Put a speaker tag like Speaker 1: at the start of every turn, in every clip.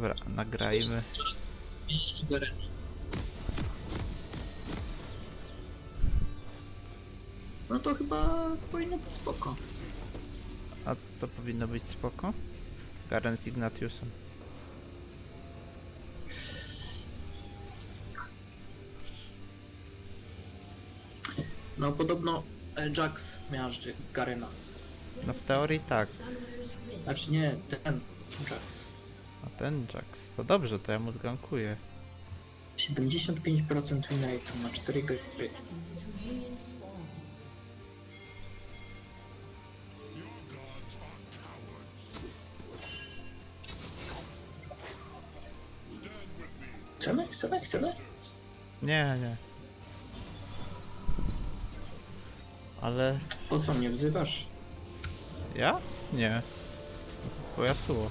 Speaker 1: Dobra, nagrajmy.
Speaker 2: No to chyba powinno być spoko.
Speaker 1: A co powinno być spoko? Garen z Ignatiusem.
Speaker 2: No podobno Jax miażdży Garena.
Speaker 1: No w teorii tak.
Speaker 2: Znaczy nie, ten Jax.
Speaker 1: Ten Jax. To dobrze, to ja mu zgankuję.
Speaker 2: 75% winrate na 4 gry. Chcemy? Chcemy? Chcemy?
Speaker 1: Nie, nie. Ale
Speaker 2: Po co mnie wzywasz?
Speaker 1: ja? Nie. Bo Yasuo.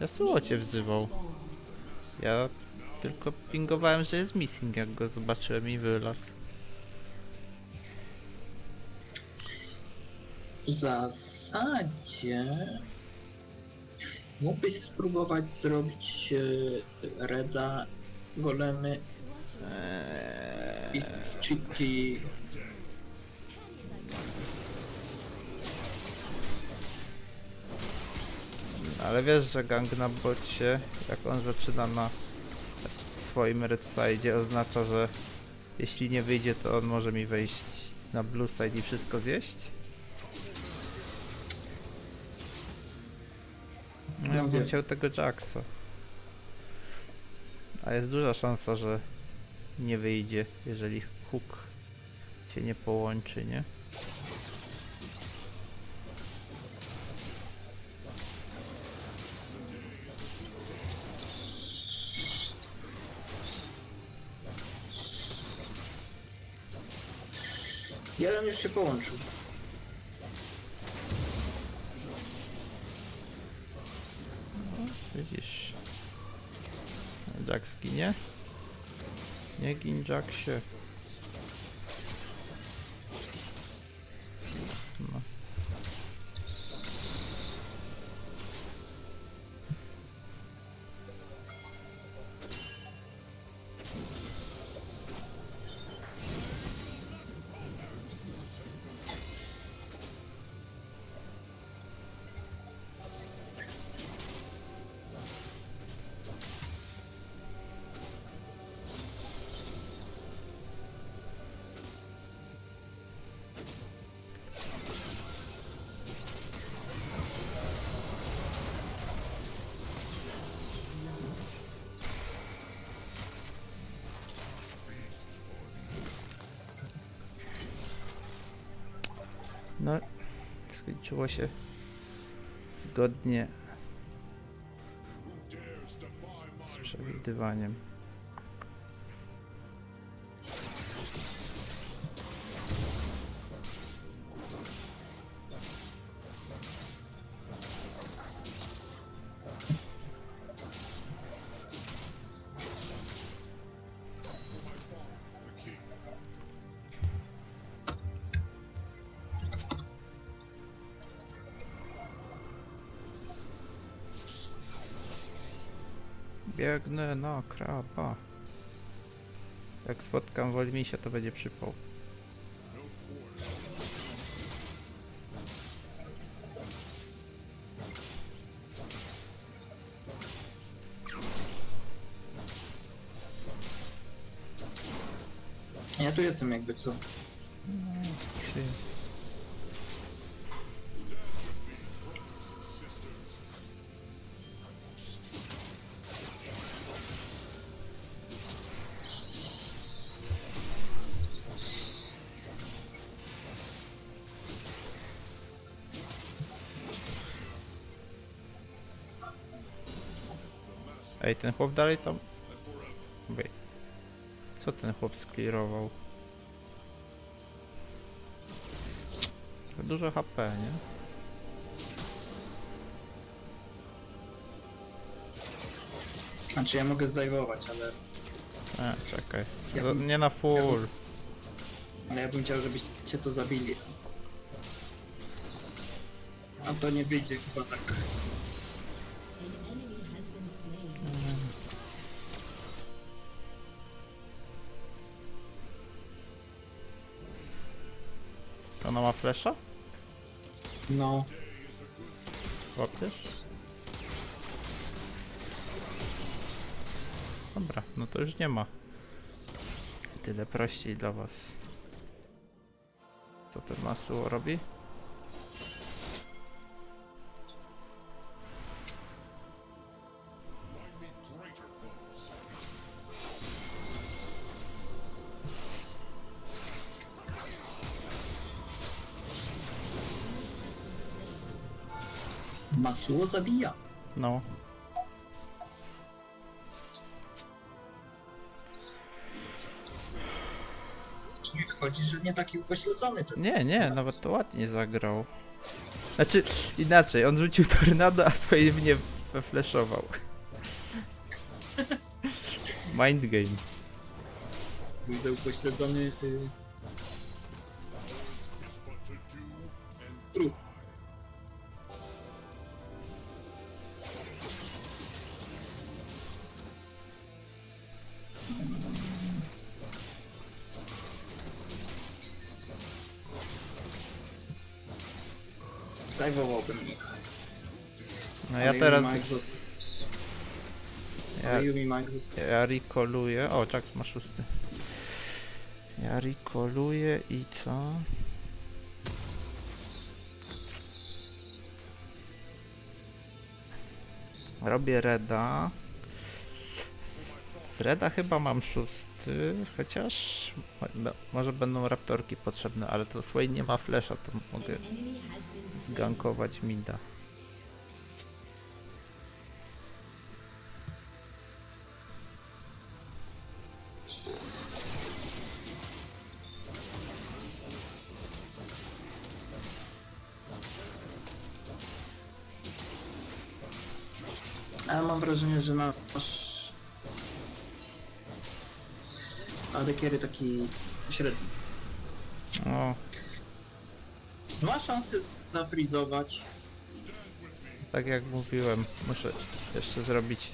Speaker 1: Yasuo cię wzywał. Ja tylko pingowałem, że jest missing, jak go zobaczyłem i wylazł.
Speaker 2: W zasadzie mógłbyś spróbować zrobić e, Reda, golemy i chipki.
Speaker 1: Ale wiesz, że gang na bocie, jak on zaczyna na swoim red side, oznacza, że jeśli nie wyjdzie, to on może mi wejść na blue side i wszystko zjeść? No ja bym chciał tego Jacksa. A jest duża szansa, że nie wyjdzie, jeżeli hook się nie połączy, nie?
Speaker 2: Jeden już się połączył.
Speaker 1: Widzisz. Jack zginie? Nie gin Jacksie. No. Skończyło się zgodnie z przewidywaniem. Biegnę na kraba. Jak spotkam Wolmisia, to będzie przypał.
Speaker 2: Ja tu jestem jakby co.
Speaker 1: Czy... Ej, ten chłop dalej tam... Wait. Co ten chłop sklirował? Dużo HP, nie?
Speaker 2: Znaczy ja mogę zdajwować, ale,
Speaker 1: E, czekaj.
Speaker 2: Ja
Speaker 1: Za-
Speaker 2: bym-
Speaker 1: Nie na full.
Speaker 2: ale ja bym chciał, żebyście to zabili. A to nie wyjdzie chyba tak.
Speaker 1: Ona ma flesza?
Speaker 2: No.
Speaker 1: Łapiesz? Dobra, no to już nie ma. Tyle prościej dla was. Co ten masło robi?
Speaker 2: Masło zabija.
Speaker 1: No,
Speaker 2: Czyli wychodzi, że nie taki upośledzony ten.
Speaker 1: nie, nie, nawet to ładnie zagrał. Znaczy, inaczej, on rzucił tornado, a swoje mnie wefleszował. Mind game.
Speaker 2: Widzę upośledzony y... trup. Zdajwowałbym ich.
Speaker 1: No ja teraz... Ja, ja recalluję... O, Jax ma szósty. Ja recalluję i co? Robię reda. Z- Z reda chyba mam szósty, chociaż mo- może będą raptorki potrzebne, ale to Swain nie ma flesza, to mogę zgankować mida.
Speaker 2: Ale mam wrażenie, że nasz... Adekiery taki średni.
Speaker 1: O,
Speaker 2: Ma szansę zafrizować.
Speaker 1: tak jak mówiłem, muszę jeszcze zrobić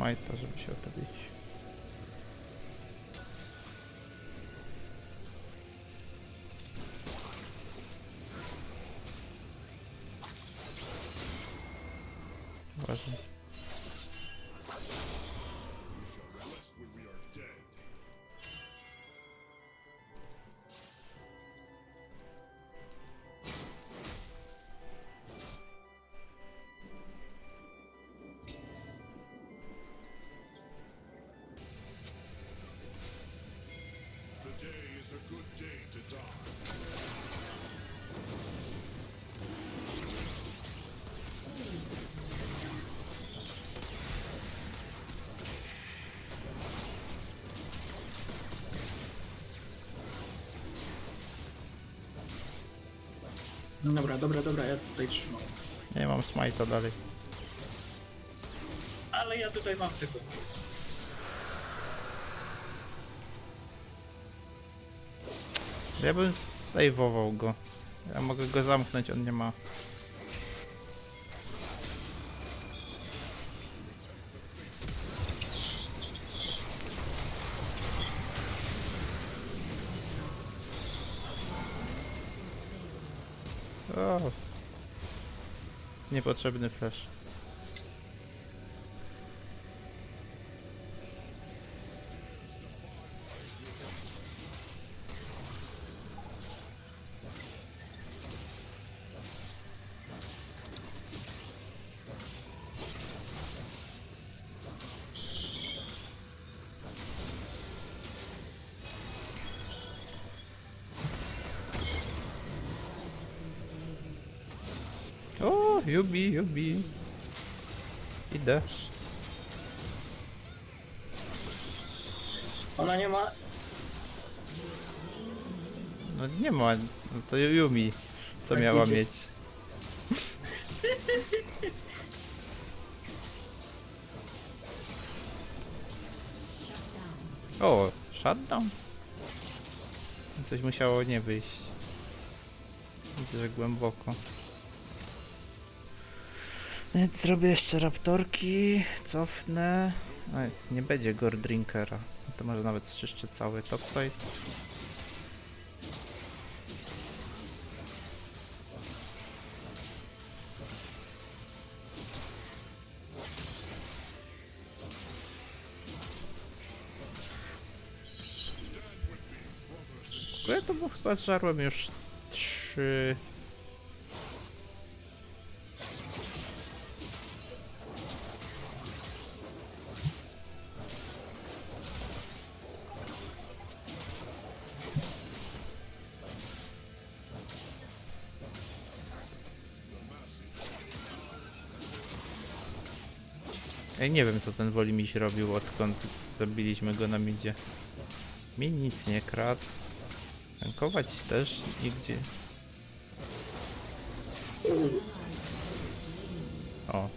Speaker 1: Ja nie mam smite'a, żeby się
Speaker 2: dobra, dobra, dobra, ja tutaj trzymam.
Speaker 1: Nie mam smite'a dalej.
Speaker 2: Ale ja tutaj mam tego.
Speaker 1: Ja bym zdejwował go. Ja mogę go zamknąć, on nie ma. Niepotrzebny flash. O, Yubi, Yubi. Idę.
Speaker 2: Ona nie ma...
Speaker 1: No nie ma, no to Yumi, co
Speaker 2: Tak
Speaker 1: miała
Speaker 2: idzie.
Speaker 1: mieć. O, shutdown? Coś musiało nie wyjść. Widzę, że głęboko. Więc zrobię jeszcze raptorki, cofnę. Oj, nie będzie Gordrinkera. To może nawet czyszczę cały topside. Ja to bo chyba zżarłem już trzy. Ej, nie wiem co ten Wolimiś robił odkąd zabiliśmy go na midzie. Mi nic nie kradł. Tankować też nigdzie. O.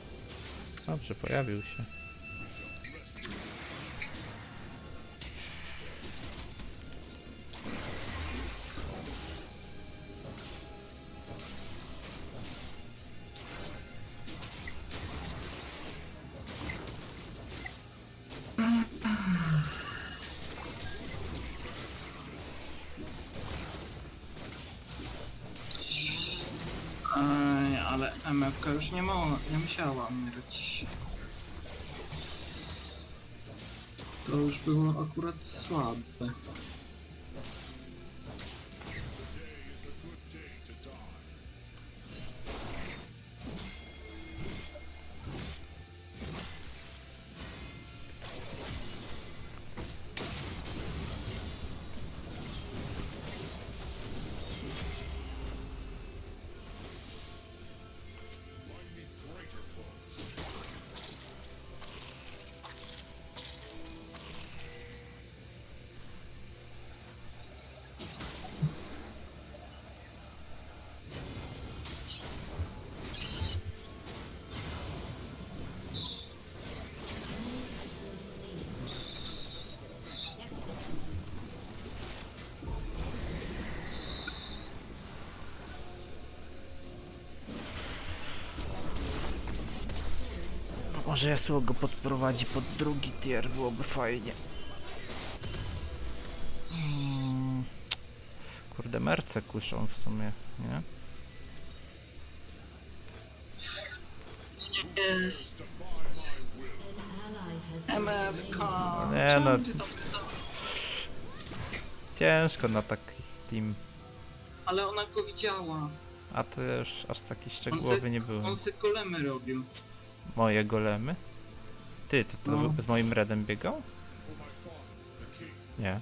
Speaker 1: Dobrze, pojawił się.
Speaker 2: MFK już nie, mo- nie musiała umierać. To już było akurat słabe.
Speaker 1: Może Yasuo go podprowadzi pod drugi tier, byłoby fajnie. Mm. Kurde, merce kuszą w sumie, nie?
Speaker 2: MFK!
Speaker 1: Nie, no. Ciężko na taki team.
Speaker 2: Ale ona go widziała.
Speaker 1: A to już aż taki szczegółowy nie byłem.
Speaker 2: On se golemy robił.
Speaker 1: Moje golemy? Ty, to, to
Speaker 2: No.
Speaker 1: z moim redem biegał? Nie.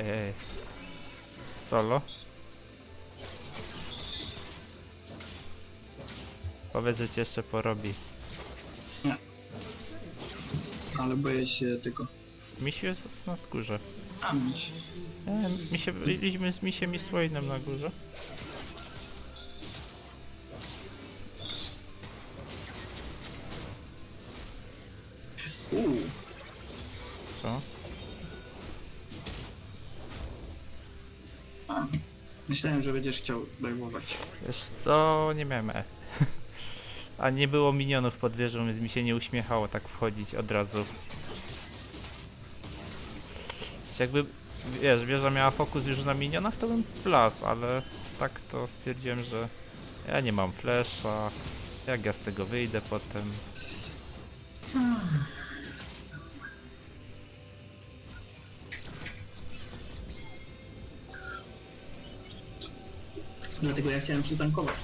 Speaker 1: Ej, ej. Solo? Powiedz, że jeszcze porobi.
Speaker 2: Ale boję się tego.
Speaker 1: Misiu jest na górze.
Speaker 2: A miś.
Speaker 1: E, mi się, byliśmy z Misiem i Swainem na górze.
Speaker 2: Myślałem, że będziesz chciał dajmować.
Speaker 1: Wiesz co, nie miałem E. A nie było minionów pod wieżą, więc mi się nie uśmiechało tak wchodzić od razu. Czy jakby, wiesz, wieża miała fokus już na minionach, to bym wlazł, ale tak to stwierdziłem, że ja nie mam flesza, jak ja z tego wyjdę potem.
Speaker 2: Dlatego ja chciałem przytankować.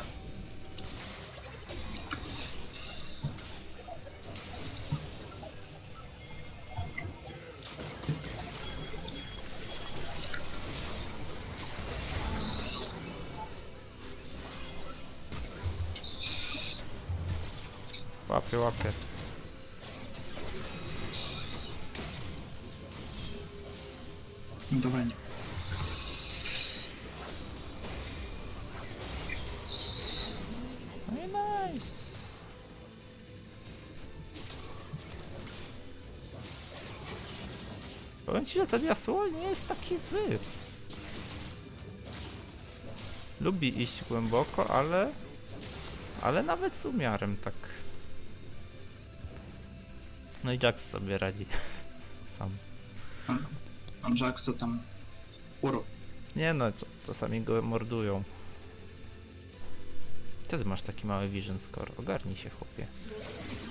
Speaker 1: Łapię, łapię. Nice. Powiem ci, że ten Yasuo nie jest taki zły. Lubi iść głęboko, ale... Ale nawet z umiarem tak. No i Jax sobie radzi. Sam.
Speaker 2: Pan Jax to tam...
Speaker 1: Nie no, co- czasami go mordują. Ty masz taki mały vision score, ogarnij się chłopie.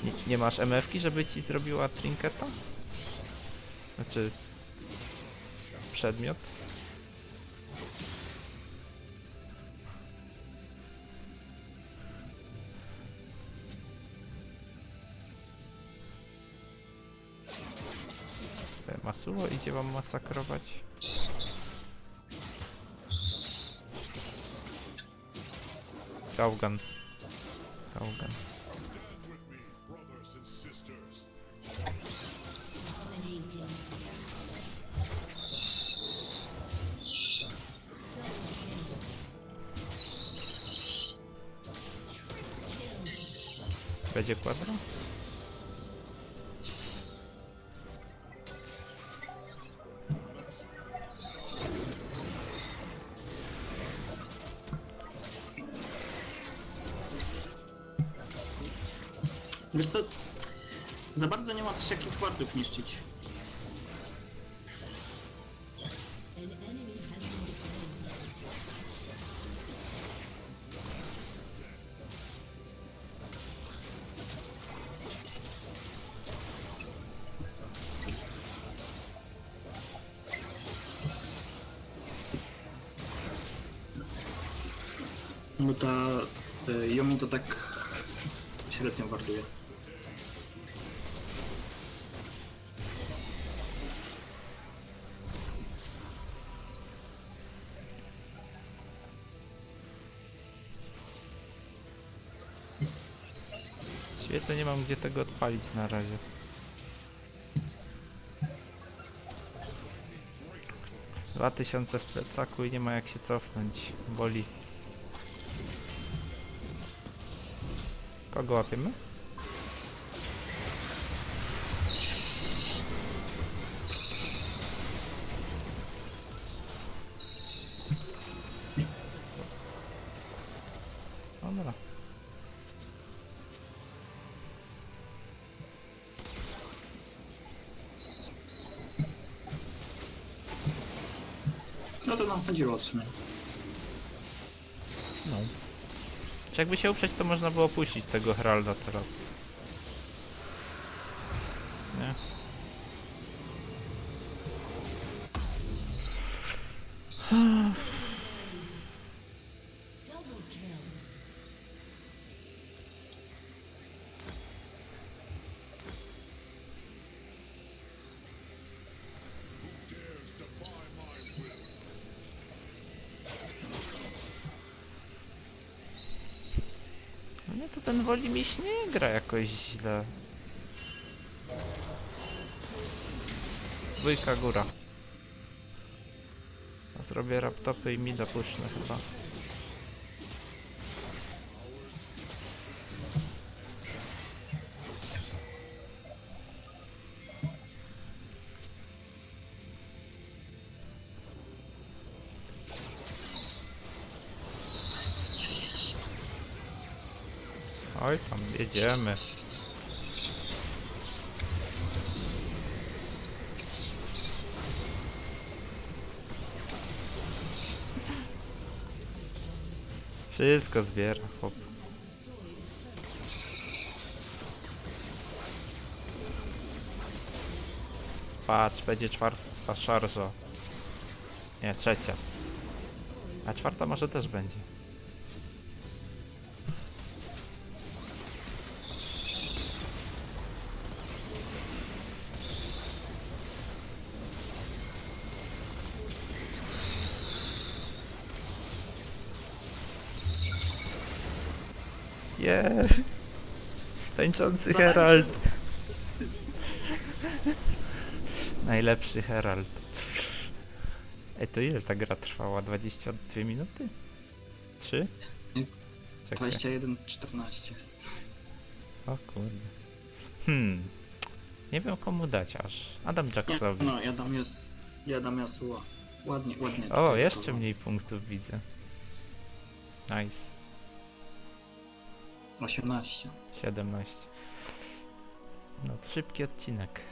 Speaker 1: Nie, nie masz MF-ki, żeby ci zrobiła trinketa? Znaczy... Przedmiot? Masuło idzie wam masakrować.
Speaker 2: Кавган. Кавган. Пойди квадро. Też jakich wardów niszczyć. Bo ta y, Yumi to tak średnio warduje.
Speaker 1: Świetnie, nie mam gdzie tego odpalić na razie. Dwa tysiące w plecaku i nie ma jak się cofnąć. Boli. Kogo łapiemy?
Speaker 2: No to nam sumie.
Speaker 1: No. Czy jakby się uprzeć, to można było puścić tego Heralda teraz. Ten woli miś nie gra jakoś źle. dwójka góra. Zrobię raptopy i mi dopuszczę chyba. Oj, tam jedziemy. Wszystko zbiera, chłop. Patrz, będzie czwarta szarża. Nie, trzecia. A czwarta może też będzie. Nie. Tańczący Herald. Najlepszy Herald. Ej, to ile ta gra trwała? 22 minuty? 3?
Speaker 2: Nie.
Speaker 1: Czekaj.
Speaker 2: 21-14.
Speaker 1: O kurde. Hmm. Nie wiem komu dać aż. Adam Jacksowi.
Speaker 2: no, ja dam jest. Ja dam. Ładnie, ładnie.
Speaker 1: O, jeszcze mniej punktów widzę. Nice.
Speaker 2: 18.
Speaker 1: 17. No to szybki odcinek.